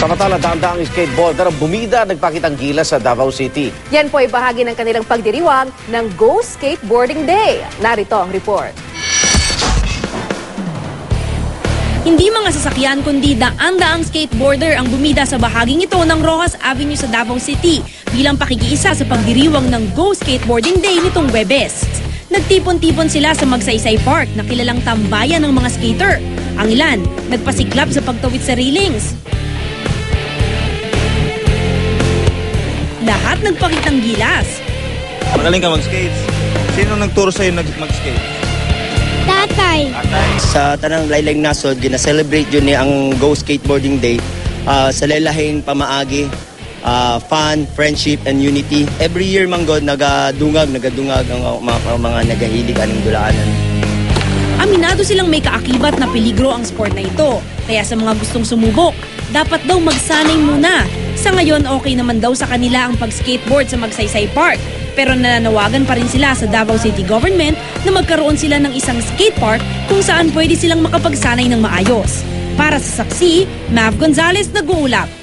Samantala, daang-daang skateboarder ang bumida nagpakitang gila sa Davao City. Yan po ay bahagi ng kanilang pagdiriwang ng Go Skateboarding Day. Narito ang report. Hindi mga sasakyan kundi daan-daang skateboarder ang bumida sa bahaging ito ng Rojas Avenue sa Davao City bilang pakikiisa sa pagdiriwang ng Go Skateboarding Day nitong Webes. Nagtipon-tipon sila sa Magsaysay Park na kilalang tambayan ng mga skater. Ang ilan, nagpasiklab sa pagtawid sa railings. Lahat nagpakitang gilas. Magaling ka mag-skates. Sino nagturo sa'yo nag- mag-skate? Tatay. sa tanang laylang nasod gina-celebrate yun ni ang Go Skateboarding Day ah, sa laylahing pamaagi ah, fun, friendship, and unity. Every year manggod nagadungag, nagadungag ang mga, mga nagahilig aning dulaanan. Aminado silang may kaakibat na peligro ang sport na ito. Kaya sa mga gustong sumubok, dapat daw magsanay muna. Sa ngayon, okay naman daw sa kanila ang pag-skateboard sa Magsaysay Park. Pero nananawagan pa rin sila sa Davao City Government na magkaroon sila ng isang skate park kung saan pwede silang makapagsanay ng maayos. Para sa saksi, Mav Gonzalez nag-uulap.